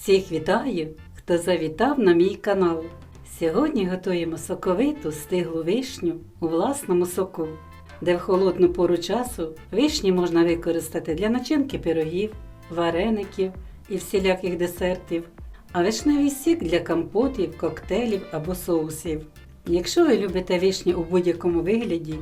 Всіх вітаю, хто завітав на мій канал. Сьогодні готуємо соковиту стиглу вишню у власному соку, де в холодну пору часу вишні можна використати для начинки пирогів, вареників і всіляких десертів, а вишневий сік для компотів, коктейлів або соусів. Якщо ви любите вишні у будь-якому вигляді,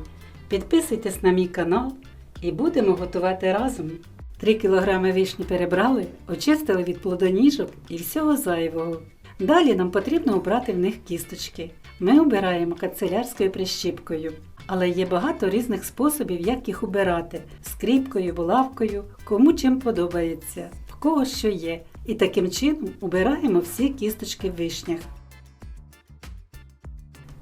підписуйтесь на мій канал і будемо готувати разом. 3 кг вишні перебрали, очистили від плодоніжок і всього зайвого. Далі нам потрібно обрати в них кісточки. Ми обираємо канцелярською прищіпкою, але є багато різних способів, як їх обирати скріпкою, булавкою, кому чим подобається, в кого що є. І таким чином обираємо всі кісточки в вишнях.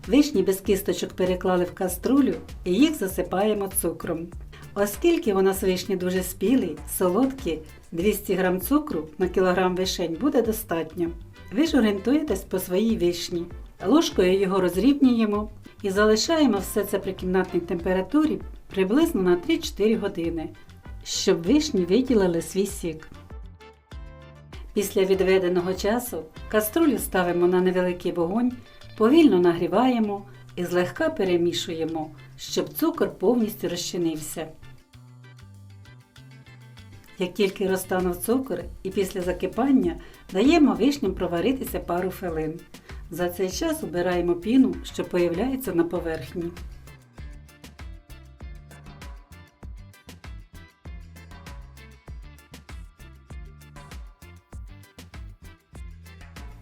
Вишні без кісточок переклали в каструлю і їх засипаємо цукром. Оскільки у нас вишні дуже спілі, солодкі, 200 г цукру на кілограм вишень буде достатньо. Ви ж орієнтуєтесь по своїй вишні. Ложкою його розрівнюємо і залишаємо все це при кімнатній температурі приблизно на 3-4 години, щоб вишні виділили свій сік. Після відведеного часу каструлю ставимо на невеликий вогонь, повільно нагріваємо і злегка перемішуємо, щоб цукор повністю розчинився. Як тільки розтанув цукор і після закипання даємо вишням проваритися пару хвилин. За цей час обираємо піну, що появляється на поверхні.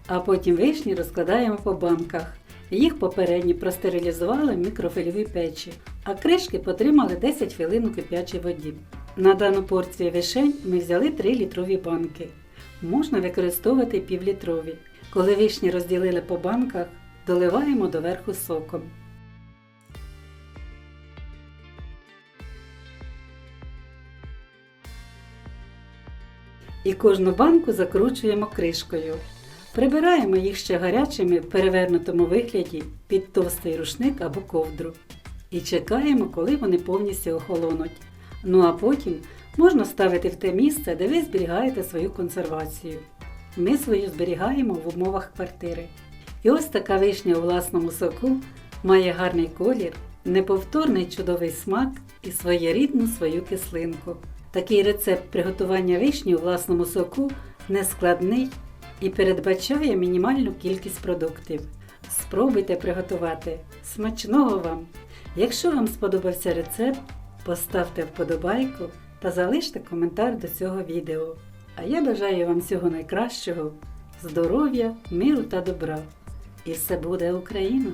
А потім вишні розкладаємо по банках. Їх попередньо простерилізували в мікрофильовій печі, а кришки потримали 10 хвилин у кип'ячій воді. На дану порцію вишень ми взяли 3 літрові банки. Можна використовувати півлітрові. Коли вишні розділили по банках, доливаємо доверху соком. І кожну банку закручуємо кришкою. Прибираємо їх ще гарячими в перевернутому вигляді під товстий рушник або ковдру. І чекаємо, коли вони повністю охолонуть. Ну а потім можна ставити в те місце, де ви зберігаєте свою консервацію. Ми свою зберігаємо в умовах квартири. І ось така вишня у власному соку має гарний колір, неповторний чудовий смак і своєрідну свою кислинку. Такий рецепт приготування вишні у власному соку нескладний і передбачає мінімальну кількість продуктів. Спробуйте приготувати. Смачного вам! Якщо вам сподобався рецепт, поставте вподобайку та залиште коментар до цього відео. А я бажаю вам всього найкращого, здоров'я, миру та добра. І все буде Україна!